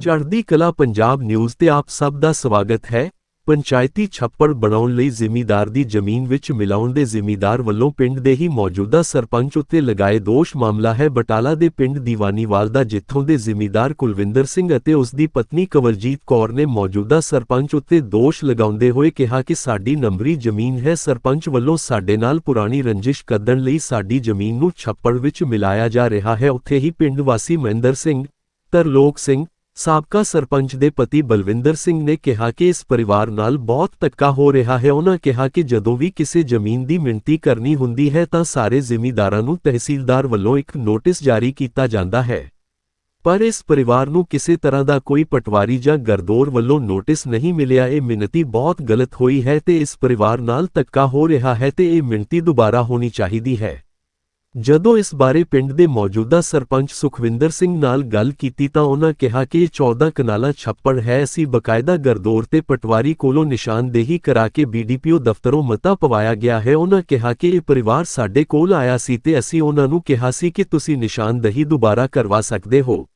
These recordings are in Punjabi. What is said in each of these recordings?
ਚੜ੍ਹਦੀ ਕਲਾ ਪੰਜਾਬ ਨਿਊਜ਼ ਤੇ ਆਪ ਸਭ ਦਾ ਸਵਾਗਤ ਹੈ। ਪੰਚਾਇਤੀ ਛੱਪੜ ਬਣਾਉਣ ਲਈ ਜ਼ਿਮੀਦਾਰ ਦੀ ਜ਼ਮੀਨ ਵਿੱਚ ਮਿਲਾਉਣ ਦੇ ਜ਼ਿਮੀਦਾਰ ਵੱਲੋਂ ਪਿੰਡ ਦੇ ਹੀ ਮੌਜੂਦਾ ਸਰਪੰਚ ਉੱਤੇ ਲਗਾਏ ਦੋਸ਼ ਮਾਮਲਾ ਹੈ। ਬਟਾਲਾ ਦੇ ਪਿੰਡ ਦੀਵਾਨੀਵਾਲ ਦਾ ਜਿੱਥੋਂ ਦੇ ਜ਼ਿਮੀਦਾਰ ਕੁਲਵਿੰਦਰ ਸਿੰਘ ਅਤੇ ਉਸ ਦੀ ਪਤਨੀ ਕਵਲਜੀਤ ਕੌਰ ਨੇ ਮੌਜੂਦਾ ਸਰਪੰਚ ਉੱਤੇ ਦੋਸ਼ ਲਗਾਉਂਦੇ ਹੋਏ ਕਿਹਾ ਕਿ ਸਾਡੀ ਨੰਬਰੀ ਜ਼ਮੀਨ ਹੈ। ਸਰਪੰਚ ਵੱਲੋਂ ਸਾਡੇ ਨਾਲ ਪੁਰਾਣੀ ਰੰਜਿਸ਼ ਕੱਢਣ ਲਈ ਸਾਡੀ ਜ਼ਮੀਨ ਨੂੰ ਛੱਪੜ ਵਿੱਚ ਮਿਲਾਇਆ ਜਾ ਰਿਹਾ ਹੈ। ਉੱਥੇ ਹੀ ਪਿੰਡ ਵਾਸੀ ਮਹਿੰਦਰ ਸਿੰਘ ਤਰਲੋਕ ਸਿੰਘ ਸਾਬਕਾ ਸਰਪੰਚ ਦੇ ਪਤੀ ਬਲਵਿੰਦਰ ਸਿੰਘ ਨੇ ਕਿਹਾ ਕਿ ਇਸ ਪਰਿਵਾਰ ਨਾਲ ਬਹੁਤ ਧੱਕਾ ਹੋ ਰਿਹਾ ਹੈ। ਉਹਨਾਂ ਕਿਹਾ ਕਿ ਜਦੋਂ ਵੀ ਕਿਸੇ ਜ਼ਮੀਨ ਦੀ ਮਿਣਤੀ ਕਰਨੀ ਹੁੰਦੀ ਹੈ ਤਾਂ ਸਾਰੇ ਜ਼ਿਮੀਂਦਾਰਾਂ ਨੂੰ ਤਹਿਸੀਲਦਾਰ ਵੱਲੋਂ ਇੱਕ ਨੋਟਿਸ ਜਾਰੀ ਕੀਤਾ ਜਾਂਦਾ ਹੈ। ਪਰ ਇਸ ਪਰਿਵਾਰ ਨੂੰ ਕਿਸੇ ਤਰ੍ਹਾਂ ਦਾ ਕੋਈ ਪਟਵਾਰੀ ਜਾਂ ਗਰਦੌਰ ਵੱਲੋਂ ਨੋਟਿਸ ਨਹੀਂ ਮਿਲਿਆ। ਇਹ ਮਿਣਤੀ ਬਹੁਤ ਗਲਤ ਹੋਈ ਹੈ ਤੇ ਇਸ ਪਰਿਵਾਰ ਨਾਲ ਧੱਕਾ ਹੋ ਰਿਹਾ ਹੈ ਤੇ ਇਹ ਮਿਣਤੀ ਦੁਬਾਰਾ ਹੋਣੀ ਚਾਹੀਦੀ ਹੈ। ਜਦੋਂ ਇਸ ਬਾਰੇ ਪਿੰਡ ਦੇ ਮੌਜੂਦਾ ਸਰਪੰਚ ਸੁਖਵਿੰਦਰ ਸਿੰਘ ਨਾਲ ਗੱਲ ਕੀਤੀ ਤਾਂ ਉਹਨਾਂ ਕਿਹਾ ਕਿ ਇਹ 14 ਕਨਾਲਾਂ ਛੱਪੜ ਹੈ, ਅਸੀਂ ਬਕਾਇਦਾ ਗਰਦੌਰ ਤੇ ਪਟਵਾਰੀ ਕੋਲੋਂ ਨਿਸ਼ਾਨਦੇਹੀ ਕਰਾ ਕੇ ਬੀਡੀਪੀਓ ਦਫ਼ਤਰੋਂ ਮਤਾ ਪਵਾਇਆ ਗਿਆ ਹੈ। ਉਹਨਾਂ ਕਿਹਾ ਕਿ ਇਹ ਪਰਿਵਾਰ ਸਾਡੇ ਕੋਲ ਆਇਆ ਸੀ ਤੇ ਅਸੀਂ ਉਹਨਾਂ ਨੂੰ ਕਿਹਾ ਸੀ ਕਿ ਤੁਸੀਂ ਨਿਸ਼ਾਨਦੇਹੀ ਦੁਬਾਰਾ ਕਰਵਾ ਸਕਦੇ ਹੋ।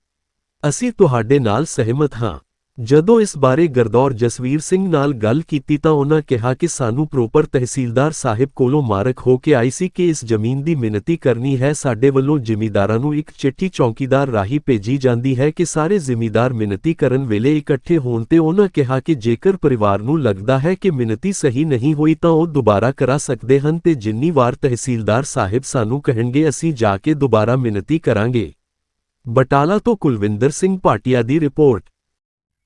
ਅਸੀਂ ਤੁਹਾਡੇ ਨਾਲ ਸਹਿਮਤ ਹਾਂ। ਜਦੋਂ ਇਸ ਬਾਰੇ ਗਰਦੌਰ ਜਸਵੀਰ ਸਿੰਘ ਨਾਲ ਗੱਲ ਕੀਤੀ ਤਾਂ ਉਹਨਾਂ ਕਿਹਾ ਕਿ ਸਾਨੂੰ ਪ੍ਰੋਪਰ ਤਹਿਸੀਲਦਾਰ ਸਾਹਿਬ ਕੋਲੋਂ ਮਾਰਕ ਹੋ ਕੇ ਆਈ ਸੀ ਕਿ ਇਸ ਜ਼ਮੀਨ ਦੀ ਮਿਣਤੀ ਕਰਨੀ ਹੈ। ਸਾਡੇ ਵੱਲੋਂ ਜ਼ਿਮੀਦਾਰਾਂ ਨੂੰ ਇੱਕ ਚਿੱਠੀ ਚੌਕੀਦਾਰ ਰਾਹੀਂ ਭੇਜੀ ਜਾਂਦੀ ਹੈ ਕਿ ਸਾਰੇ ਜ਼ਿਮੀਦਾਰ ਮਿਣਤੀ ਕਰਨ ਵੇਲੇ ਇਕੱਠੇ ਹੋਣ ਤੇ ਉਹਨਾਂ ਕਿਹਾ ਕਿ ਜੇਕਰ ਪਰਿਵਾਰ ਨੂੰ ਲੱਗਦਾ ਹੈ ਕਿ ਮਿਣਤੀ ਸਹੀ ਨਹੀਂ ਹੋਈ ਤਾਂ ਉਹ ਦੁਬਾਰਾ ਕਰਾ ਸਕਦੇ ਹਨ ਤੇ ਜਿੰਨੀ ਵਾਰ ਤਹਿਸੀਲਦਾਰ ਸਾਹਿਬ ਸਾਨੂੰ ਕਹਿਣਗੇ ਅਸੀਂ ਜਾ ਕੇ ਦੁਬਾਰਾ ਮਿਣਤੀ ਕਰਾਂਗੇ। ਬਟਾਲਾ ਤੋਂ ਕੁਲਵਿੰਦਰ ਸਿੰਘ ਭਾਟੀਆ ਦੀ ਰਿਪੋਰਟ।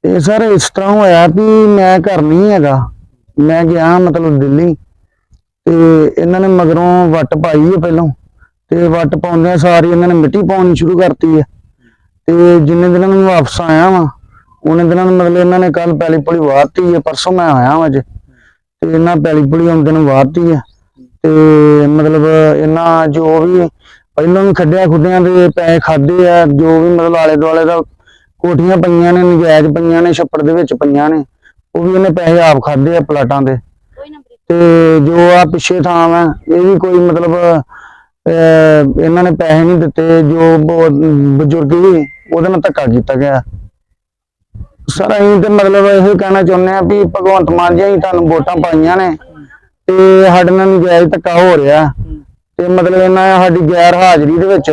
ਤੇ ਸਰ ਇਸ ਤਰ੍ਹਾਂ ਹੋਇਆ ਵੀ ਮੈਂ ਘਰ ਨਹੀਂ ਹੈਗਾ। ਮੈਂ ਗਿਆ ਮਤਲਬ ਦਿੱਲੀ। ਤੇ ਇਹਨਾਂ ਨੇ ਮਗਰੋਂ ਵੱਟ ਪਾਈ ਹੈ ਪਹਿਲਾਂ। ਤੇ ਵੱਟ ਪਾਉਂਦਿਆਂ ਸਾਰੀ ਇਹਨਾਂ ਨੇ ਮਿੱਟੀ ਪਾਉਣੀ ਸ਼ੁਰੂ ਕਰਤੀ ਹੈ। ਤੇ ਜਿੰਨੇ ਦਿਨਾਂ ਨੂੰ ਵਾਪਸ ਆਇਆ ਵਾਂ, ਉਹਨੇ ਦਿਨਾਂ ਨੂੰ ਮਤਲਬ ਇਹਨਾਂ ਨੇ ਕੱਲ ਪੈਲੀ ਪੁਲੀ ਵਾਰਤੀ ਹੈ, ਪਰਸੋਂ ਮੈਂ ਆਇਆ ਵਾਂ ਅੱਜ। ਤੇ ਇਹਨਾਂ ਪੈਲੀ ਪੁਲੀ ਆਉਂਦੇ ਨੂੰ ਵਾਰਤੀ ਹੈ। ਤੇ ਮਤਲਬ ਇਹਨਾਂ ਜੋ ਵੀ ਪਹਿਲਾਂ ਵੀ ਖੱਡਿਆ ਖੁੱਡਿਆਂ ਦੇ ਪੈਸੇ ਖਾਦੇ ਆ, ਜੋ ਵੀ ਮਤਲਬ ਆਲੇ ਦੁਆਲੇ ਦਾ ਕੋਠੀਆਂ ਪਈਆਂ ਨੇ ਨਜਾਇਜ਼ ਪਈਆਂ ਨੇ ਛੱਪੜ ਦੇ ਵਿੱਚ ਪਈਆਂ ਨੇ। ਉਹ ਵੀ ਉਹਨੇ ਪੈਸੇ ਆਪ ਖਾਦੇ ਆ ਪਲਾਟਾਂ ਦੇ। ਤੇ ਜੋ ਆ ਪਿੱਛੇ ਥਾਂ ਵਾ ਇਹ ਵੀ ਕੋਈ ਮਤਲਬ ਇਹਨਾਂ ਨੇ ਪੈਸੇ ਨਹੀਂ ਦਿੱਤੇ ਜੋ ਬਜ਼ੁਰਗ ਵੀ ਉਹਦੇ ਨਾਲ ਧੱਕਾ ਕੀਤਾ ਗਿਆ। ਸਰ ਅਸੀਂ ਤੇ ਮਤਲਬ ਇਹ ਕਹਿਣਾ ਚਾਹੁੰਦੇ ਆ ਵੀ ਭਗਵੰਤ ਮਾਨ ਜੀ ਅਸੀਂ ਤੁਹਾਨੂੰ ਵੋਟਾਂ ਪਾਈਆਂ ਨੇ ਤੇ ਸਾਡੇ ਨਾਲ ਨਜਾਇਜ਼ ਧੱਕਾ ਹੋ ਰਿਹਾ। ਤੇ ਮਤਲਬ ਇਹਨਾਂ ਸਾਡੀ ਗੈਰ ਹਾਜ਼ਰੀ ਦੇ ਵਿੱਚ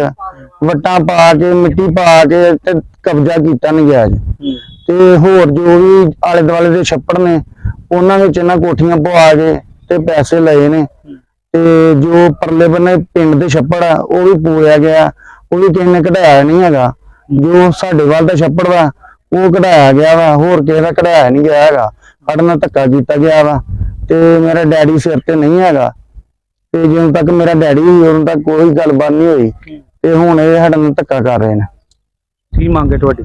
ਵੱਟਾਂ ਪਾ ਕੇ ਮਿੱਟੀ ਪਾ ਕੇ ਤੇ ਕਬਜ਼ਾ ਕੀਤਾ ਨਜਾਇਜ਼। ਤੇ ਹੋਰ ਜੋ ਵੀ ਆਲੇ ਦੁਆਲੇ ਦੇ ਛੱਪੜ ਨੇ ਉਹਨਾਂ ਵਿੱਚ ਇਹਨਾਂ ਕੋਠੀਆਂ ਪਵਾ ਕੇ ਤੇ ਪੈਸੇ ਲਏ ਨੇ। ਤੇ ਜੋ ਪਰਲੇ ਬੰਨੇ ਪਿੰਡ ਦੇ ਛੱਪੜ ਆ ਉਹ ਵੀ ਪੂਰਿਆ ਗਿਆ। ਉਹ ਵੀ ਕਿਸੇ ਨੇ ਕਢਾਇਆ ਨਹੀਂ ਹੈਗਾ। ਜੋ ਸਾਡੇ ਵੱਲ ਦਾ ਛੱਪੜ ਵਾ ਉਹ ਕਢਾਇਆ ਗਿਆ ਵਾ। ਹੋਰ ਕਿਸੇ ਦਾ ਕਢਾਇਆ ਨਹੀਂ ਗਿਆ ਹੈਗਾ। ਨਾਲ ਧੱਕਾ ਕੀਤਾ ਗਿਆ ਵਾ। ਤੇ ਮੇਰਾ ਡੈਡੀ ਸਿਰ ਤੇ ਨਹੀਂ ਹੈਗਾ। ਤੇ ਜਦੋਂ ਤੱਕ ਮੇਰਾ ਡੈਡੀ ਉਦੋਂ ਤੱਕ ਕੋਈ ਗੱਲਬਾਤ ਨਹੀਂ ਹੋਈ। ਤੇ ਹੁਣ ਇਹ ਸਾਡੇ ਨਾਲ ਧੱਕਾ ਕਰ ਰਹੇ ਨੇ। ਕੀ ਮੰਗ ਹੈ ਤੁਹਾਡੀ?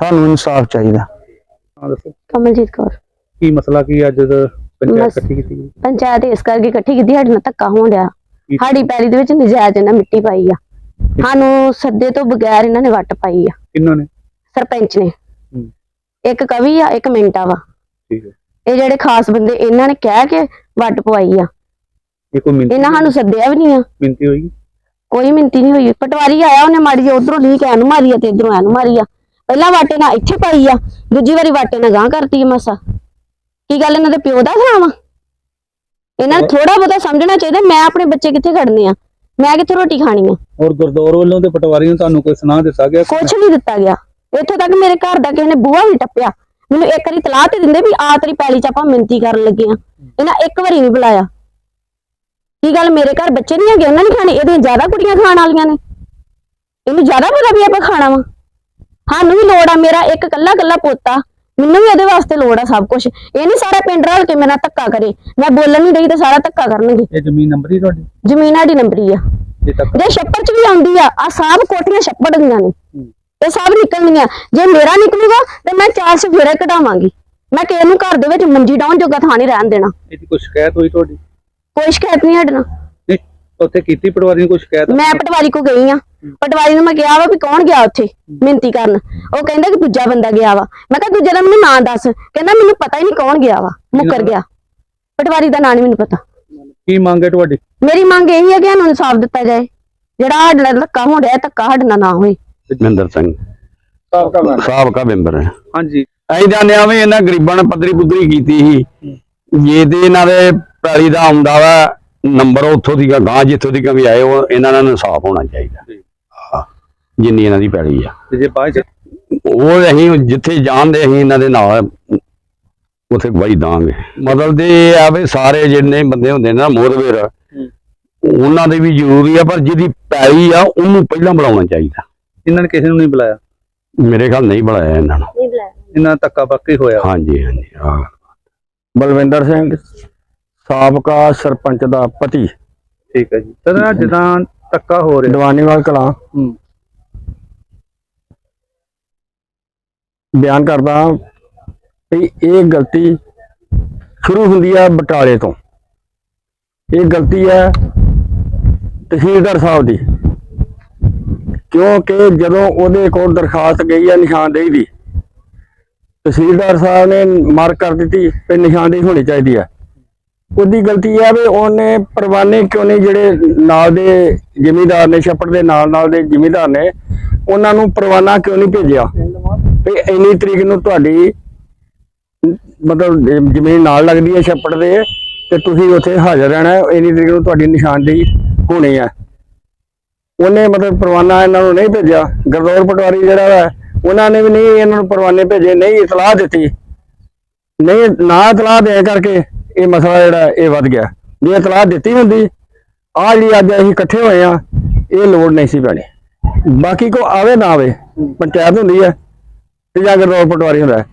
ਸਾਨੂੰ ਇਨਸਾਫ ਚਾਹੀਦਾ। ਹਾਂ ਦੱਸੋ। ਕਮਲਜੀਤ ਕੌਰ। ਕੀ ਮਸਲਾ ਕੀ ਅੱਜ ਦਾ ਪੰਚਾਇਤ। ਇਕੱਠੀ ਕੀਤੀ ਗਈ? ਪੰਚਾਇਤ ਇਸ ਕਰਕੇ ਇਕੱਠੀ ਕੀਤੀ ਸਾਡੇ ਨਾਲ ਧੱਕਾ ਹੋਣ ਡਿਆ। ਕੀ- ਸਾਡੀ ਪੈਲੀ ਦੇ ਵਿੱਚ ਨਜਾਇਜ਼ ਇਹਨਾਂ ਮਿੱਟੀ ਪਾਈ ਆ। ਸਾਨੂੰ ਸੱਦੇ ਤੋਂ ਬਗੈਰ ਇਹਨਾਂ ਨੇ ਵੱਟ ਪਾਈ ਆ। ਕਿਹਨਾਂ ਨੇ? ਸਰਪੰਚ ਨੇ। ਹੂੰ। ਇੱਕ ਕਵੀ ਆ ਇੱਕ ਮਿੰਟਾ ਵਾ। ਠੀਕ ਹੈ। ਇਹ ਜਿਹੜੇ ਖਾਸ ਬੰਦੇ ਇਹਨਾਂ ਨੇ ਕਹਿ ਕੇ ਵੱਟ ਪਵਾਈ ਆ। ਇਹ ਕੋਈ ਮਿੰਤੀ ਇਹਨਾਂ ਸਾਨੂੰ ਸੱਦਿਆ ਵੀ ਨਹੀਂ ਆ। ਮਿੰਤੀ ਹੋਈ। ਕੋਈ ਮਿੰਤੀ ਨਹੀਂ ਹੋਈ। ਪਟਵਾਰੀ ਆਇਆ ਉਹਨੇ ਮਾਰੀ ਜਿਹੀ ਉਧਰੋਂ ਲੀ ਕੇ ਨੂੰ ਮਾਰੀ ਆ ਤੇ ਇਧਰੋਂ ਐਨੂੰ ਮਾਰੀ ਆ। ਪਹਿਲਾਂ ਵਾਟੇ ਨਾਲ ਇੱਥੇ ਪਾਈ ਆ ਦੂਜੀ ਵਾਰੀ ਵਾਟੇ ਨਾਲ ਗਾਂ ਕਰਤੀ ਆ ਮਸਾ। ਕੀ ਗੱਲ ਇਹਨਾਂ ਦੇ ਪਿਓ ਦਾ ਥਾਂ ਵਾ? ਇਹਨਾਂ ਨੂੰ ਥੋੜਾ ਬਹੁਤਾ ਸਮਝਣਾ ਚਾਹੀਦਾ ਮੈਂ ਆਪਣੇ ਬੱਚੇ ਕਿੱਥੇ ਖੜਨੇ ਆ? ਮੈਂ ਕਿੱਥੇ ਰੋਟੀ ਖਾਣੀ ਆ? ਔਰ ਗੁਰਦੌਰ ਵੱਲੋਂ ਤੇ ਪਟਵਾਰੀ ਨੂੰ ਤੁਹਾਨੂੰ ਕੋਈ ਸੁਨਾਹ ਦਿੱਤਾ ਗਿਆ? ਕੁਛ ਨਹੀਂ ਦਿੱਤਾ ਗਿਆ। ਇੱਥੋਂ ਤੱਕ ਮੇਰੇ ਘਰ ਦਾ ਕਿਸੇ ਨੇ ਬੂਹਾ ਵੀ ਟੱਪਿਆ। ਮੈਨੂੰ ਇੱਕ ਵਾਰੀ ਤਲਾਹ ਤੇ ਦਿੰਦੇ ਵੀ ਆ ਤੇਰੀ ਪੈਲੀ ਚ ਆਪਾਂ ਮਿੰਤੀ ਕਰਨ ਲੱਗੇ ਆ। ਇਹਨਾਂ ਇੱਕ ਵਾਰੀ ਨਹੀਂ ਬੁਲਾਇਆ। ਕੀ ਗੱਲ ਮੇਰੇ ਘਰ ਬੱਚੇ ਨਹੀਂ ਹੈਗੇ? ਉਹਨਾਂ ਨੇ ਖਾਣੇ? ਇਹਦੀਆਂ ਜ਼ਿਆਦਾ ਕੁੜੀਆਂ ਖਾਣ ਵਾਲੀਆਂ ਨੇ। ਇਹਨੂੰ ਜ਼ਿਆਦਾ ਪਤਾ ਵੀ ਆਪਾਂ ਖਾਣਾ ਵਾ। ਸਾਨੂੰ ਵੀ ਲੋੜ ਆ ਮੇਰਾ ਇੱਕ ਕੱਲਾ ਕੱਲਾ ਪੋਤਾ। ਮੈਨੂੰ ਵੀ ਇਹਦੇ ਵਾਸਤੇ ਲੋੜ ਆ ਸਭ ਕੁਝ ਇਹ ਨਹੀਂ ਸਾਰਾ ਪਿੰਡ ਰਲ ਕੇ ਮੇਰੇ ਧੱਕਾ ਕਰੇ। ਮੈਂ ਬੋਲਣ ਨਹੀਂ ਰਹੀ ਤਾਂ ਸਾਰਾ ਧੱਕਾ ਕਰਨਗੇ। ਇਹ ਜ਼ਮੀਨ ਨੰਬਰੀ ਤੁਹਾਡੀ? ਜ਼ਮੀਨ ਸਾਡੀ ਨੰਬਰੀ ਆ। ਜੇ ਤੱਕ ਜੇ ਛੱਪੜ ਚ ਵੀ ਆਉਂਦੀ ਆ ਆ ਸਭ ਕੋਠੀਆਂ ਛੱਪੜ ਦੀਆਂ ਨੇ। ਇਹ ਸਭ ਨਿਕਲਣੀਆਂ। ਜੇ ਮੇਰਾ ਨਿਕਲੂਗਾ ਤੇ ਮੈਂ ਚਾਰ ਸਫੇਰੇ ਕਢਾਵਾਂਗੀ। ਮੈਂ ਕਿਸੇ ਨੂੰ ਘਰ ਦੇ ਵਿੱਚ ਮੰਜੀ ਡਾਉਣ ਜੋਗਾ ਥਾਂ ਨਹੀਂ ਰਹਿਣ ਦੇਣਾ। ਇਹਦੀ ਕੋਈ ਸ਼ਿਕਾਇਤ ਹੋਈ ਤੁਹਾਡੀ? ਕੋਈ ਸ਼ਿਕਾਇਤ ਨਹੀਂ ਹਟਣਾ ਨਹੀਂ ਉੱਥੇ ਕੀਤੀ ਪਟਵਾਰੀ ਨੇ ਕੋਈ ਸ਼ਿਕਾਇਤ? ਮੈਂ ਪਟਵਾਰੀ ਕੋ ਗਈ ਆ ਪਟਵਾਰੀ ਨੂੰ ਮੈਂ ਕਿਹਾ ਵਾ ਵੀ ਕੌਣ ਗਿਆ ਉੱਥੇ? ਮਿੰਤੀ ਕਰਨ। ਉਹ ਕਹਿੰਦਾ ਕਿ ਦੂਜਾ ਬੰਦਾ ਗਿਆ ਵਾ। ਮੈਂ ਕਿਹਾ ਦੂਜੇ ਦਾ ਮੈਨੂੰ ਨਾਂ ਦੱਸ। ਕਹਿੰਦਾ ਮੈਨੂੰ ਪਤਾ ਹੀ ਨਹੀਂ ਕੌਣ ਗਿਆ ਵਾ। ਮੁੱਕਰ ਗਿਆ। ਪਟਵਾਰੀ ਦਾ ਨਾਂ ਨਹੀਂ ਮੈਨੂੰ ਪਤਾ। ਕੀ ਮੰਗ ਹੈ ਤੁਹਾਡੀ? ਮੇਰੀ ਮੰਗ ਇਹ ਹੈ ਕਿ ਸਾਨੂੰ ਇਨਸਾਫ ਦਿੱਤਾ ਜਾਏ। ਜਿਹੜਾ ਸਾਡੇ ਧੱਕਾ ਹੋਣ ਡਿਆ ਧੱਕਾ ਨਾਲ ਨਾ ਹੋਏ। ਮਹਿੰਦਰ ਸਿੰਘ। ਸਾਬਕਾ ਮੈਂਬਰ। ਸਾਬਕਾ ਮੈਂਬਰ ਹੈ। ਹਾਂਜੀ। ਅਸੀਂ ਜਾਣਦੇ ਆ ਵੀ ਇਹਨਾਂ ਗਰੀਬਾਂ ਨੇ ਪੱਧਰੀ ਪੁੱਧਰੀ ਕੀਤੀ ਸੀ। ਜੇ ਤੇ ਇਹਨਾਂ ਦੇ ਪੈਲੀ ਦਾ ਆਉਂਦਾ ਵਾ ਨੰਬਰ ਉੱਥੋਂ ਦੀ ਗਾਂ ਜਿੱਥੋਂ ਦੀ ਵੀ ਆਏ ਉਹ ਇਹਨਾਂ ਨਾਲ ਇਨਸਾਫ ਹੋਣਾ ਚਾਹੀਦਾ। ਹਾਂ, ਜਿੰਨੀ ਇਹਨਾਂ ਦੀ ਪੈਲੀ ਆ। ਤੇ ਜੇ ਬਾਅਦ ਚ ਉਹ ਅਸੀਂ ਜਿੱਥੇ ਜਾਣਦੇ ਅਸੀਂ ਇਹਨਾਂ ਦੇ ਨਾਲ ਉਥੇ ਗਵਾਹੀ ਦਾਂਗੇ। ਮਤਲਬ ਤੇ ਇਹ ਆ ਵੀ ਸਾਰੇ ਜਿੰਨੇ ਬੰਦੇ ਹੁੰਦੇ ਨੇ ਨਾ ਮੋਦਵੇਰ ਉਹਨਾਂ ਦੇ ਵੀ ਜ਼ਰੂਰੀ ਆ ਪਰ ਜਿਹਦੀ ਪੈਲੀ ਆ ਉਹਨੂੰ ਪਹਿਲਾਂ ਬੁਲਾਉਣਾ ਚਾਹੀਦਾ। ਇਹਨਾਂ ਨੇ ਕਿਸੇ ਨੂੰ ਨਹੀਂ ਬੁਲਾਇਆ? ਮੇਰੇ ਖਿਆਲ ਨਹੀਂ ਬੁਲਾਇਆ ਇਹਨਾਂ ਨੂੰ। ਨਹੀਂ ਬੁਲਾਇਆ। ਇਹਨਾਂ ਦਾ ਧੱਕਾ ਬੱਕੀ ਹੋਇਆ। ਹਾਂਜੀ ਹਾਂਜੀ ਹਾਂ। ਬਲਵਿੰਦਰ ਸਿੰਘ? ਸਾਬਕਾ ਸਰਪੰਚ ਦਾ ਪਤੀ। ਠੀਕ ਹੈ ਜੀ। ਸਰ ਆਹ ਜਿੱਦਾਂ ਧੱਕਾ ਹੋ ਰਿਹਾ। ਦੀਵਾਨੀਵਾਲ ਕਲਾਂ। ਹੂੰ। ਬਿਆਨ ਕਰਦਾ ਵੀ ਇਹ ਗਲਤੀ ਸ਼ੁਰੂ ਹੁੰਦੀ ਹੈ ਬਟਾਲੇ ਤੋਂ। ਇਹ ਗਲਤੀ ਹੈ ਤਹਿਸੀਲਦਾਰ ਸਾਹਿਬ ਦੀ। ਕਿਉਂਕਿ ਜਦੋਂ ਉਹਦੇ ਕੋਲ ਦਰਖਾਸਤ ਗਈ ਹੈ ਨਿਸ਼ਾਨਦੇਹੀ ਦੀ ਤਹਿਸੀਲਦਾਰ ਸਾਹਿਬ ਨੇ ਮਾਰਕ ਕਰ ਦਿੱਤੀ ਕਿ ਨਿਸ਼ਾਨਦੇਹੀ ਹੋਣੀ ਚਾਹੀਦੀ ਹੈ ਉਹਦੀ ਗਲਤੀ ਹੈ ਵੀ ਉਹਨੇ ਪਰਵਾਨੇ ਕਿਉਂ ਨਹੀਂ ਜਿਹੜੇ ਨਾਲ ਦੇ ਜਿਮੀਦਾਰ ਨੇ, ਛੱਪੜ ਦੇ ਨਾਲ ਨਾਲ ਦੇ ਜਿਮੀਦਾਰ ਨੇ, ਉਹਨਾਂ ਨੂੰ ਪਰਵਾਨਾ ਕਿਉਂ ਨਹੀਂ ਭੇਜਿਆ? ਵੀ ਇੰਨੀ ਤਰੀਕ ਨੂੰ ਤੁਹਾਡੀ ਮਤਲਬ ਜ਼ਮੀਨ ਨਾਲ ਲੱਗਦੀ ਹੈ ਛੱਪੜ ਦੇ ਤੇ ਤੁਸੀਂ ਉੱਥੇ ਹਾਜ਼ਰ ਰਹਿਣਾ ਇੰਨੀ ਤਰੀਕ ਨੂੰ ਤੁਹਾਡੀ ਨਿਸ਼ਾਨਦੇਹੀ ਹੋਣੀ ਹੈ। ਉਹਨੇ ਮਤਲਬ ਪਰਵਾਨਾ ਇਹਨਾਂ ਨੂੰ ਨਹੀਂ ਭੇਜਿਆ। ਗਰਦੌਰ ਪਟਵਾਰੀ ਜਿਹੜਾ ਵਾ ਉਹਨਾਂ ਨੇ ਵੀ ਨਹੀਂ ਇਹਨਾਂ ਨੂੰ ਪਰਵਾਨੇ ਭੇਜੇ, ਨਹੀਂ ਇਤਲਾਹ ਦਿੱਤੀ। ਨਹੀਂ, ਨਾ ਇਤਲਾਹ ਦੇ ਕਰਕੇ ਇਹ ਮਸਲਾ ਜਿਹੜਾ ਇਹ ਵੱਧ ਗਿਆ। ਜੇ ਇਤਲਾਹ ਦਿੱਤੀ ਹੁੰਦੀ ਆਹ ਜਿਹੜੀ ਅੱਜ ਅਸੀਂ ਇਕੱਠੇ ਹੋਏ ਆ ਇਹ ਲੋੜ ਨਹੀਂ ਸੀ ਪੈਣੀ। ਬਾਕੀ ਕੋ ਆਵੇ ਨਾ ਆਵੇ ਪੰਚਾਇਤ ਹੁੰਦੀ ਹੈ ਤੇ ਜਾਂ ਗਰਦੌਰ ਪਟਵਾਰੀ ਹੁੰਦਾ ਹੈ।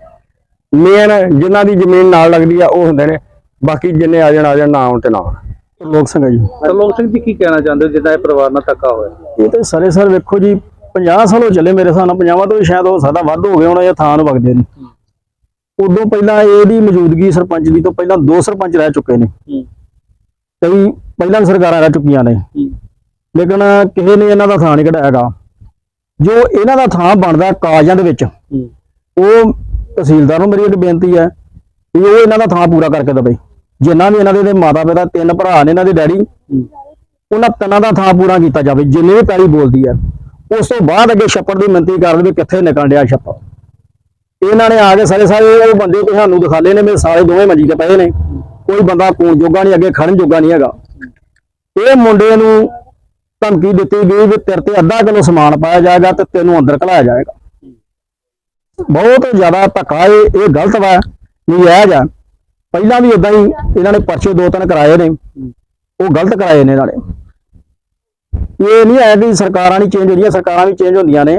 ਮੇਨ ਜਿਨ੍ਹਾਂ ਦੀ ਜ਼ਮੀਨ ਨਾਲ ਲੱਗਦੀ ਆ ਉਹ ਹੁੰਦੇ ਨੇ। ਬਾਕੀ ਜਿੰਨੇ ਆ ਜਾਣ ਆ ਜਾਣ ਨਾ ਆਉਣ ਤੇ ਨਾ ਆਉਣ। ਲੋਕ ਸੰਘ ਜੀ। ਤਰਲੋਕ ਸਿੰਘ ਜੀ ਕੀ ਕਹਿਣਾ ਚਾਹੁੰਦੇ ਹੋ ਜਿੱਦਾਂ ਇਹ ਪਰਿਵਾਰ ਨਾਲ ਧੱਕਾ ਹੋਇਆ? ਇਹ ਤੇ ਸਾਰੇ ਸਰ ਵੇਖੋ ਜੀ 50 ਸਾਲ ਹੋ ਚੱਲੇ ਮੇਰੇ ਹਿਸਾਬ ਨਾਲ 50 ਤੋਂ ਵੀ ਸ਼ਾਇਦ ਹੋ ਸਕਦਾ ਵੱਧ ਹੋ ਗਏ ਹੋਣਾ ਇਹ ਥਾਂ ਨੂੰ ਵਗਦੇ ਨੇ। ਉਦੋਂ ਪਹਿਲਾਂ ਇਹਦੀ ਮੌਜੂਦਗੀ ਸਰਪੰਚ ਦੀ ਤੋਂ ਪਹਿਲਾਂ ਦੋ ਸਰਪੰਚ ਰਹਿ ਚੁੱਕੇ ਨੇ। ਕਈ ਪਹਿਲਾਂ ਸਰਕਾਰਾਂ ਰਹਿ ਚੁੱਕੀਆਂ ਨੇ। ਲੇਕਿਨ ਕਿਸੇ ਨੇ ਇਹਨਾਂ ਦਾ ਥਾਂ ਨਹੀਂ ਕਢਾਇਆਗਾ ਜੋ ਇਹਨਾਂ ਦਾ ਥਾਂ ਬਣਦਾ ਕਾਗਜ਼ਾਂ ਦੇ ਵਿੱਚ ਉਹ ਤਹਿਸੀਲਦਾਰ ਨੂੰ ਮੇਰੀ ਇੱਕ ਬੇਨਤੀ ਹੈ ਵੀ ਉਹ ਇਹਨਾਂ ਦਾ ਥਾਂ ਪੂਰਾ ਕਰਕੇ ਦੇਵੇ। ਜਿੰਨਾ ਵੀ ਇਹਨਾਂ ਦੇ ਮਾਤਾ ਪਿਤਾ ਤਿੰਨ ਭਰਾ ਨੇ ਇਹਨਾਂ ਦੇ ਡੈਡੀ ਉਹਨਾਂ ਤਿੰਨਾਂ ਦਾ ਥਾਂ ਪੂਰਾ ਕੀਤਾ ਜਾਵੇ ਜਿੰਨੀ ਵੀ ਪੈਲੀ ਬੋਲਦੀ ਹੈ। ਉਸ ਤੋਂ ਬਾਅਦ ਅੱਗੇ ਛੱਪੜ ਦੀ ਮਿੰਤੀ ਕਰਦੇ ਵੀ ਕਿੱਥੇ ਨਿਕਲ ਡਿਆ ਛੱਪੜ। ਇਹਨਾਂ ਨੇ ਆ ਕੇ ਸਾਰੇ ਸਾਰੇ ਉਹ ਬੰਦੇ ਤੇ ਸਾਨੂੰ ਦਿਖਾਲੇ ਨੇ, ਮੇਰੇ ਸਾਰੇ ਦੋਵੇਂ ਮੰਜੀ ਤੇ ਪਏ ਨੇ। ਕੋਈ ਬੰਦਾ ਕੂਣ ਜੋਗਾ ਨਹੀਂ, ਅੱਗੇ ਖੜਨ ਜੋਗਾ ਨਹੀਂ ਹੈਗਾ। ਇਹ ਮੁੰਡੇ ਨੂੰ ਧਮਕੀ ਦਿੱਤੀ ਗਈ ਵੀ ਤੇਰੇ ਤੇ ਅੱਧਾ ਕਿਲੋ ਸਮਾਨ ਪਾਇਆ ਜਾਏਗਾ ਤੇ ਤੈਨੂੰ ਅੰਦਰ ਘਲਾਇਆ ਜਾਏਗਾ। ਬਹੁਤ ਜ਼ਿਆਦਾ ਧੱਕਾ ਇਹ ਇਹ ਗਲਤ ਵਾ, ਨਜਾਇਜ਼ ਆ। ਪਹਿਲਾਂ ਵੀ ਇਦਾਂ ਹੀ ਇਹਨਾਂ ਨੇ ਪਰਚੇ ਦੋ ਤਿੰਨ ਕਰਾਏ ਨੇ। ਉਹ ਗਲਤ ਕਰਾਏ ਨੇ ਇਹਨਾਂ ਨੇ। ਇਹ ਨਹੀਂ ਹੈ ਕਿ ਸਰਕਾਰਾਂ ਨਹੀਂ ਚੇਂਜ ਹੋ ਰਹੀਆਂ ਸਰਕਾਰਾਂ ਵੀ ਚੇਂਜ ਹੁੰਦੀਆਂ ਨੇ।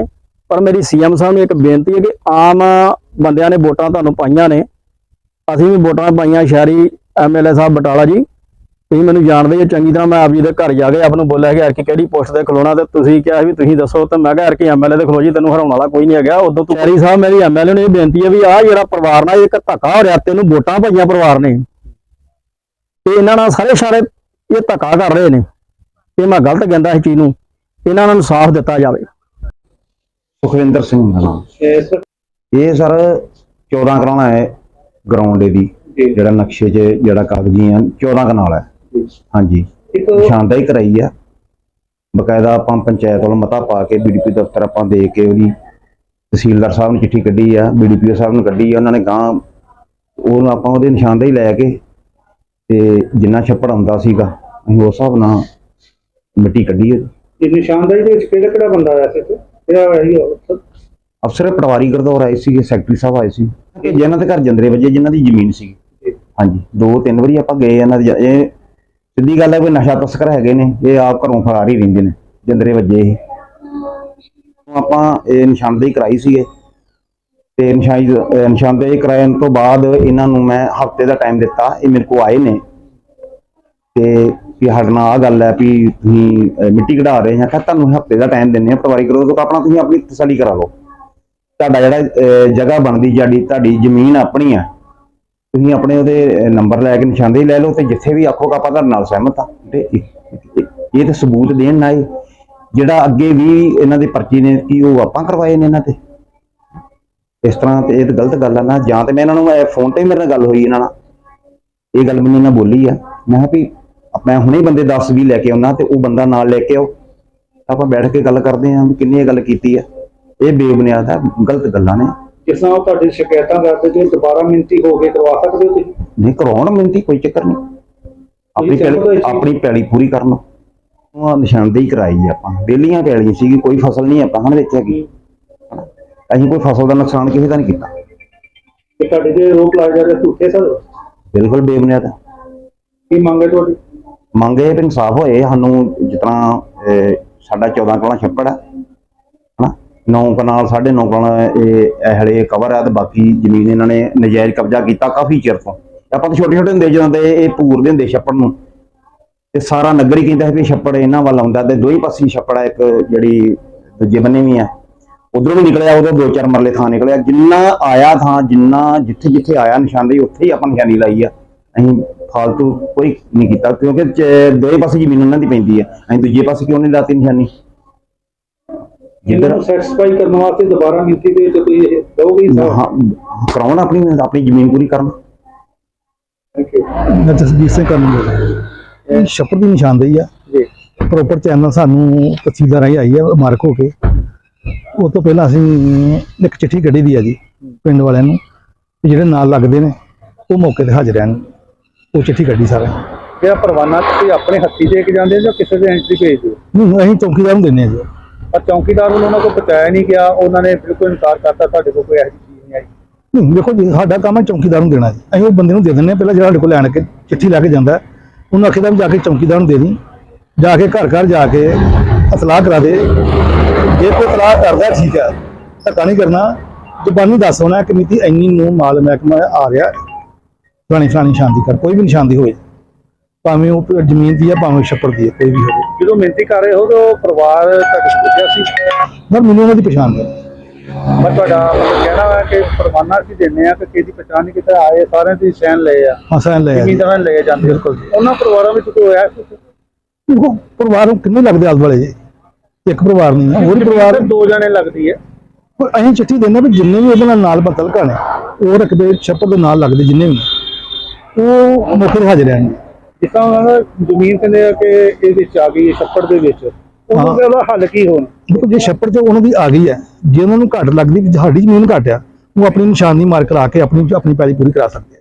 ਪਰ ਮੇਰੀ ਸੀਐਮ ਸਾਹਿਬ ਨੂੰ ਇੱਕ ਬੇਨਤੀ ਹੈ ਕਿ ਆਮ ਬੰਦਿਆਂ ਨੇ ਵੋਟਾਂ ਤੁਹਾਨੂੰ ਪਾਈਆਂ ਨੇ। ਅਸੀਂ ਵੀ ਵੋਟਾਂ ਪਾਈਆਂ, ਸ਼ਹਿਰੀ ਐਮਐਲਏ ਸਾਹਿਬ ਬਟਾਲਾ ਜੀ। ਤੁਸੀਂ ਮੈਨੂੰ ਜਾਣਦੇ ਹੋ ਚੰਗੀ ਤਰ੍ਹਾਂ, ਮੈਂ ਆਪ ਜੀ ਦੇ ਘਰ ਜਾ ਕੇ ਆਪ ਨੂੰ ਬੋਲਿਆ ਕਿ ਯਾਰ ਕਿ ਕਿਹੜੀ ਪੋਸਟ ਤੇ ਖਲੋਣਾ ਤੇ ਤੁਸੀਂ ਕਿਹਾ ਵੀ ਤੁਸੀਂ ਦੱਸੋ ਤਾਂ ਮੈਂ ਕਿਹਾ ਯਾਰ ਕਿ ਐਮਐਲਏ ਤੇ ਖਲੋ ਜੀ, ਤੈਨੂੰ ਹਰਾਉਣ ਵਾਲਾ ਕੋਈ ਨਹੀਂ ਹੈਗਾ। ਉਦੋਂ ਤੋਂ ਸ਼ਹਿਰੀ ਸਾਹਿਬ, ਮੇਰੀ ਐਮਐਲਏ ਨੂੰ ਇਹ ਬੇਨਤੀ ਹੈ ਵੀ ਆਹ ਜਿਹੜਾ ਪਰਿਵਾਰ ਨਾਲ ਇੱਕ ਧੱਕਾ ਹੋ ਰਿਹਾ ਤੈਨੂੰ ਵੋਟਾਂ ਪਾਈਆਂ ਪਰਿਵਾਰ ਨੇ। ਤੇ ਇਹਨਾਂ ਨਾਲ ਸਾਰੇ ਸਾਰੇ ਇਹ ਧੱਕਾ ਕਰ ਰਹੇ ਨੇ। ਇਹ ਮੈਂ ਗਲਤ ਕਹਿੰਦਾ ਇਸ ਚੀਜ਼ ਨੂੰ। ਇਹਨਾਂ ਨੂੰ ਇਨਸਾਫ ਦਿੱਤਾ ਜਾਵੇ। ਸੁਖਵਿੰਦਰ ਸਿੰਘ ਦਾ ਨਾਮ। ਇਹ ਸਰ ਇਹ ਸਰ 14 ਕਰਾਉਣਾ ਹੈ ਗਰਾਊਂਡ ਦੀ ਜਿਹੜਾ ਨਕਸ਼ੇ 'ਚ ਜਿਹੜਾ ਕਾਗਜ਼ੀ ਆ 14 ਕਨਾਲ ਹੈ। ਹਾਂਜੀ। ਇੱਕ ਨਿਸ਼ਾਨਦਾਹੀ ਕਰਾਈ ਆ। ਬਕਾਇਦਾ ਆਪਾਂ ਪੰਚਾਇਤ ਵੱਲੋਂ ਮਤਾ ਪਾ ਕੇ ਬੀਡੀਪੀ ਦਫ਼ਤਰ ਆਪਾਂ ਦੇ ਕੇ ਉਹਦੀ ਤਹਿਸੀਲਦਾਰ ਸਾਹਿਬ ਨੂੰ ਚਿੱਠੀ ਕੱਢੀ ਆ ਬੀਡੀਪੀਓ ਸਾਹਿਬ ਨੂੰ ਕੱਢੀ ਆ ਉਹਨਾਂ ਨੇ ਗਾਂ ਉਹਨੂੰ ਆਪਾਂ ਉਹਦੇ ਨਿਸ਼ਾਨਦਾਹੀ ਲੈ ਕੇ ਤੇ ਜਿੰਨਾ ਛੱਪੜ ਆਉਂਦਾ ਸੀਗਾ ਅਸੀਂ ਉਸ ਹਿਸਾਬ ਨਾਲ ਮਿੱਟੀ ਕੱਢੀ। ਇਹ ਨਿਸ਼ਾਨਦਾਈ ਦੇ ਵਿੱਚ ਕਿਹੜਾ ਕਿਹੜਾ ਬੰਦਾ ਆਇਆ ਸੀ ਅਫਸਰ? ਪਟਵਾਰੀ ਗਰਦੌਰ ਆਏ ਸੀਗੇ ਸੈਕਟਰੀ ਸਾਹਿਬ ਆਏ ਸੀ। ਕਿ ਜਿਨ੍ਹਾਂ ਦੇ ਘਰ ਜੰਦਰੇ ਵਜੇ ਜਿਨ੍ਹਾਂ ਦੀ ਜ਼ਮੀਨ ਸੀ। ਹਾਂਜੀ ਦੋ ਤਿੰਨ ਵਾਰੀ ਆਪਾਂ ਗਏ ਇਹਨਾਂ ਦੀ ਇਹ ਸਿੱਧੀ ਗੱਲ ਹੈ ਕੋਈ ਨਸ਼ਾ ਤਸਕਰ ਹੈਗੇ ਨੇ ਇਹ ਆਪ ਘਰੋਂ ਫਰਾਰ ਹੀ ਰਹਿੰਦੇ ਨੇ ਜੰਦਰੇ ਵਜੇ ਇਹ। ਆਪਾਂ ਇਹ ਨਿਸ਼ਾਨਦੇਹੀ ਕਰਾਈ ਸੀਗੇ। ਤੇ ਨਿਸ਼ਾਨੀ ਨਿਸ਼ਾਨਦੇਹੀ ਕਰਾਉਣ ਤੋਂ ਬਾਅਦ ਇਹਨਾਂ ਨੂੰ ਮੈਂ ਹਫ਼ਤੇ ਦਾ ਟਾਈਮ ਦਿੱਤਾ ਇਹ ਮੇਰੇ ਕੋਲ ਆਏ ਨੇ। ਤੇ ਵੀ ਸਾਡੇ ਆ ਗੱਲ ਹੈ ਵੀ ਤੁਸੀਂ ਮਿੱਟੀ ਕਢਾ ਰਹੇ ਜਾਂ ਕਹਿੰਦਾ ਤੁਹਾਨੂੰ ਹਫ਼ਤੇ ਦਾ ਟਾਈਮ ਦਿੰਨੇ ਆ ਪਟਵਾਰੀ ਕਰੋ ਤੋਂ ਆਪਣਾ ਤੁਸੀਂ ਆਪਣੀ ਤਸੱਲੀ ਕਰਾ ਲਓ। ਤੁਹਾਡਾ ਜਿਹੜਾ ਜਗ੍ਹਾ ਬਣਦੀ ਜਿਹੜੀ ਤੁਹਾਡੀ ਜ਼ਮੀਨ ਆਪਣੀ ਆ ਤੁਸੀਂ ਆਪਣੇ ਉਹਦੇ ਨੰਬਰ ਲੈ ਕੇ ਨਿਸ਼ਾਨਦੇਹੀ ਲੈ ਲਓ ਤੇ ਜਿੱਥੇ ਵੀ ਆਖੋਗਾ ਆਪਾਂ ਤੁਹਾਡੇ ਨਾਲ ਸਹਿਮਤ ਆ ਤੇ ਇਹ ਇਹ ਤੇ ਸਬੂਤ ਦੇਣ ਨਾ ਇਹ ਜਿਹੜਾ ਅੱਗੇ ਵੀ ਇਹਨਾਂ ਦੇ ਪਰਚੀ ਨੇ ਕੀ ਉਹ ਆਪਾਂ ਕਰਵਾਏ ਨੇ ਇਹਨਾਂ ਤੇ। ਇਸ ਤਰ੍ਹਾਂ ਤੇ ਇਹ ਤਾਂ ਗਲਤ ਗੱਲ ਆ ਨਾ, ਜਾਂ ਤੇ ਮੈਂ ਇਹਨਾਂ ਨੂੰ ਫੋਨ ਤੇ ਮੇਰੇ ਨਾਲ ਗੱਲ ਹੋਈ ਇਹਨਾਂ ਨਾਲ। ਇਹ ਗੱਲ ਮੈਨੂੰ ਇਹਨਾਂ ਬੋਲੀ ਆ। ਮੈਂ ਕਿਹਾ ਵੀ ਮੈਂ ਹੁਣੇ ਬੰਦੇ 10 20 ਲੈ ਕੇ ਆਉਣਾ ਤੇ ਉਹ ਬੰਦਾ ਨਾਲ ਲੈ ਕੇ ਆਓ। ਆਪਾਂ ਬੈਠ ਕੇ ਗੱਲ ਕਰਦੇ ਆਂ ਕਿੰਨੀ ਗੱਲ ਕੀਤੀ ਆ। ਇਹ ਬੇਬੁਨਿਆਦ ਹੈ ਗਲਤ ਗੱਲਾਂ ਨੇ। ਜਿਸ ਤਰ੍ਹਾਂ ਉਹ ਤੁਹਾਡੀ ਸ਼ਿਕਾਇਤਾਂ ਕਰਦੇ ਜੇ ਦੁਬਾਰਾ ਮਿਹਨਤੀ ਹੋ ਕੇ ਕਰਵਾ ਸਕਦੇ ਹੋ ਤੁਸੀਂ? ਨਹੀਂ ਕਰਾਉਣ ਮਿਹਨਤੀ ਕੋਈ ਚੱਕਰ ਨਹੀਂ। ਆਪਣੀ ਤਾਂ ਪੈਲੀ ਆਪਣੀ ਪੈਲੀ ਪੂਰੀ ਕਰਨ। ਉਹ ਨਿਸ਼ਾਨਦੇਹੀ ਕਰਾਈ ਆਪਾਂ। ਬੇਲੀਆਂ ਪੈਲੀਆਂ ਸੀਗੀ ਕੋਈ ਫਸਲ ਨਹੀਂ ਆਪਾਂ ਹਨ ਵਿੱਚ ਹੈਗੀ। ਅਸੀਂ ਕੋਈ ਫਸਲ ਦਾ ਨੁਕਸਾਨ ਕਿਸੇ ਦਾ ਨਹੀਂ ਕੀਤਾ। ਕਿ ਤੁਹਾਡੇ ਜੇ ਰੋਪ ਲਾਏ ਜਾ ਰਹੇ ਝੂਠੇ ਸਰ ਬਿਲਕੁਲ ਬੇਬੁਨਿਆਦ ਕੀ ਮੰਗ ਹੈ ਤੁਹਾਡੀ? ਮੰਗ ਇਹ ਵੀ ਇਨਸਾਫ ਹੋਏ, ਸਾਨੂੰ ਜਿਸ ਤਰ੍ਹਾਂ ਸਾਡਾ 14 ਕਲਾ ਛੱਪੜ ਹੈ ਹਨਾ? 9 ਕਨਾਲ 9.5 ਕਨਾਲ ਇਹ ਇਹ ਹਲੇ ਕਵਰ ਹੈ ਤੇ ਬਾਕੀ ਜ਼ਮੀਨ ਇਹਨਾਂ ਨੇ ਨਜਾਇਜ਼ ਕਬਜ਼ਾ ਕੀਤਾ ਕਾਫੀ ਚਿਰ ਤੋਂ। ਆਪਾਂ ਤਾਂ ਛੋਟੇ ਛੋਟੇ ਹੁੰਦੇ ਜਦੋਂ ਤੇ ਇਹ ਪੂਰਦੇ ਹੁੰਦੇ ਛੱਪੜ ਨੂੰ। ਤੇ ਸਾਰਾ ਨਗਰ ਹੀ ਕਹਿੰਦਾ ਸੀ ਵੀ ਛੱਪੜ ਇਹਨਾਂ ਵੱਲ ਆਉਂਦਾ ਤੇ ਦੋਈ ਪਾਸੇ ਛੱਪੜ ਹੈ ਇੱਕ ਜਿਹੜੀ ਦੂਜੇ ਬੰਨੇ ਵੀ ਆ। ਉਧਰੋਂ ਵੀ ਨਿਕਲਿਆ ਉਹਦੇ ਦੋ ਚਾਰ ਮਰਲੇ ਥਾਂ ਨਿਕਲਿਆ। ਜਿੰਨਾ ਆਇਆ ਥਾਂ, ਜਿੰਨਾ ਜਿੱਥੇ ਜਿੱਥੇ ਆਇਆ ਨਿਸ਼ਾਨਦੇਹੀ ਉੱਥੇ ਹੀ ਆਪਾਂ ਨਿਸ਼ਾਨੀ ਲਾਈ ਆ। ਅਸੀਂ ਫਾਲਤੂ ਕੋਈ ਨਹੀਂ ਕੀਤਾ ਕਿਉਂਕਿ ਦੋਵੇਂ ਪਾਸੇ ਜ਼ਮੀਨ ਉਹਨਾਂ ਦੀ ਪੈਂਦੀ ਹੈ। ਅਸੀਂ ਦੂਜੇ ਪਾਸੇ ਕਿਉਂ ਨਹੀਂ ਲਾਤੀ ਨਿਸ਼ਾਨੀ? ਜਿੱਧਰ ਸੈਟੀਸਫਾਈ ਕਰਨ ਵਾਸਤੇ ਦੁਬਾਰਾ ਮਿਹਨਤੀ ਦੇ ਤੁਸੀਂ ਇਹ ਦਓਗੇ ਸਰ ਹਾਂ, ਕਰਾਉਣ ਆਪਣੀ ਆਪਣੀ ਜ਼ਮੀਨ ਪੂਰੀ ਕਰਨ। ਥੈਂਕ ਯੂ ਮੈਂ ਜਸਬੀਰ ਸਿੰਘ ਕਰਨ ਇਹ ਛੱਪੜ ਦੀ ਨਿਸ਼ਾਨਦੇਹੀ ਆ। ਜੀ। ਪ੍ਰੋਪਰ ਚੈਨਲ ਸਾਨੂੰ ਤਹਿਸੀਲਦਾਰ ਰਾਹੀਂ ਆਈ ਹੈ ਮਾਰਕ ਹੋ ਕੇ। ਉਹ ਤੋਂ ਪਹਿਲਾਂ ਅਸੀਂ ਇੱਕ ਚਿੱਠੀ ਕੱਢੀ ਦੀ ਆ ਜੀ ਪਿੰਡ ਵਾਲਿਆਂ ਨੂੰ ਜਿਹੜੇ ਨਾਲ ਲੱਗਦੇ ਨੇ ਉਹ ਮੌਕੇ ਤੇ ਹਾਜ਼ਰ ਰਹਿਣ। ਉਹ ਚਿੱਠੀ ਕੱਢੀ ਸਾਰਾ ਕਿਹੜਾ ਪਰਵਾਨਾ ਤੁਸੀਂ ਆਪਣੇ ਹੱਥੀ ਦੇ ਕੇ ਜਾਂਦੇ ਹੋ ਜਾਂ ਕਿਸੇ ਦੇ ਐਂਟਰੀ ਭੇਜ ਦਿਓ? ਨਹੀਂ ਅਸੀਂ ਚੌਕੀਦਾਰ ਨੂੰ ਦਿੰਦੇ ਆ ਜੀ। ਪਰ ਚੌਕੀਦਾਰ ਵੱਲੋਂ ਉਹਨਾਂ ਕੋਲ ਬਚਾਇਆ ਨਹੀਂ ਗਿਆ ਉਹਨਾਂ ਨੇ ਬਿਲਕੁਲ ਇਨਕਾਰ ਕਰਤਾ ਤੁਹਾਡੇ ਕੋਲ ਕੋਈ ਇਹੋ ਜਿਹੀ ਚੀਜ਼ ਨਹੀਂ ਆਈ। ਨਹੀਂ ਦੇਖੋ ਜੀ ਸਾਡਾ ਕੰਮ ਹੈ ਚੌਕੀਦਾਰ ਨੂੰ ਦੇਣਾ ਜੀ। ਅਸੀਂ ਉਹ ਬੰਦੇ ਨੂੰ ਦੇ ਦਿੰਦੇ ਹਾਂ ਪਹਿਲਾਂ ਜਿਹੜਾ ਸਾਡੇ ਕੋਲ ਲੈਣ ਕੇ ਚਿੱਠੀ ਲੈ ਕੇ ਜਾਂਦਾ ਹੈ, ਉਹਨੂੰ ਆਖੀਦਾ ਵੀ ਜਾ ਕੇ ਚੌਕੀਦਾਰ ਨੂੰ ਦੇ ਦੀ ਜਾ ਕੇ ਘਰ ਘਰ ਜਾ ਕੇ ਇਤਲਾਹ ਕਰਾ ਦੇ। ਜੇ ਕੋਈ ਇਤਲਾਹ ਕਰਦਾ ਠੀਕ ਹੈ ਧੱਕਾ ਨਹੀਂ ਕਰਨਾ। ਜ਼ਬਾਨੀ ਦੱਸ ਹੋਣਾ ਕਿ ਮਿਤੀ ਇੰਨੀ ਨੂੰ ਮਾਲ ਮਹਿਕਮਾ ਆ ਰਿਹਾ ਫਲਾਣੀ ਫਲਾਣੀ ਦੀ ਕਰ ਕੋਈ ਵੀ ਨਿਸ਼ਾਨ ਦੀ ਹੋਏ ਭਾਵੇਂ ਉਹ ਜ਼ਮੀਨ ਦੀ ਹੈ ਭਾਵੇਂ ਛੱਪੜ ਦੀ ਹੈ ਕੋਈ ਵੀ ਹੋਵੇ। ਜਦੋਂ ਮਿਹਨਤੀ ਕਰ ਰਹੇ ਹੋ ਤਾਂ ਉਹ ਪਰਿਵਾਰ ਤੁਹਾਡੇ ਕੋਲ ਪੁੱਜਿਆ ਸੀ? ਪਰ ਮੈਨੂੰ ਉਹਨਾਂ ਦੀ ਪਛਾਣ ਨਹੀਂ। ਮੈਂ ਤੁਹਾਡਾ ਕਹਿਣਾ ਹੈ ਕਿ ਪਰਵਾਨਾ ਅਸੀਂ ਦਿੰਦੇ ਆ ਕਿ ਕਿਸੇ ਦੀ ਪਛਾਣ ਨਹੀਂ ਕੀਤਾ ਆਏ ਸਾਰਿਆਂ ਦੀ ਸੈਨ ਲਏ ਆ। ਹਾਂ ਸਾਇਨ ਲੈ ਆ। ਜੀ। ਜ਼ਮੀਨਦਾਰਾਂ ਨੇ ਲਏ ਜਾਂਦੇ ਬਿਲਕੁਲ। ਉਹਨਾਂ ਪਰਿਵਾਰਾਂ ਵਿੱਚ ਕੋਈ ਹੋਇਆ ਕੁਛ? ਦੇਖੋ ਪਰਿਵਾਰ ਨੂੰ ਕਿੰਨੇ ਲੱਗਦੇ ਆਲੇ ਵਾਲੇ ਜੀ? ਇੱਕ ਪਰਿਵਾਰ ਨਹੀਂ ਹੈ ਹੋਰ ਪਰਿਵਾਰ ਦੋ ਜਣੇ ਲੱਗਦੀ ਹੈ। ਪਰ ਅਸੀਂ ਚਿੱਠੀ ਦਿੰਦੇ ਵੀ ਜਿੰਨੇ ਵੀ ਉਹਦੇ ਨਾਲ ਨਾਲ ਬਤਲ ਘਾਣੇ ਉਹ ਰਕਬੇ ਛੱਪੜ ਦੇ ਨਾਲ ਲੱਗਦੇ ਜਿੰਨੇ ਵੀ। ਉਹ ਮੌਕੇ ਤੇ ਹਾਜ਼ਰ ਰਹਿਣਗੇ ਜਿਸ ਤਰ੍ਹਾਂ ਉਹਨਾਂ ਦਾ ਜ਼ਮੀਨ ਕਹਿੰਦੇ ਆ ਕਿ ਇਹ ਵਿੱਚ ਆ ਗਈ ਹੈ ਛੱਪੜ ਦੇ ਵਿੱਚ। ਉਹਦਾ ਉਹਦਾ ਹੱਲ ਕੀ ਹੋਣ? ਦੇਖੋ ਜੇ ਛੱਪੜ 'ਚ ਉਹਨਾਂ ਦੀ ਆ ਗਈ ਹੈ ਜੇ ਉਹਨਾਂ ਨੂੰ ਘੱਟ ਲੱਗਦੀ ਸਾਡੀ ਜ਼ਮੀਨ ਘੱਟ ਆ ਉਹ ਆਪਣੀ ਨਿਸ਼ਾਨੀ ਮਾਰ ਕਰਾ ਕੇ ਆਪਣੀ ਆਪਣੀ ਪੈਲੀ ਪੂਰੀ ਕਰਾ ਸਕਦੇ ਆ।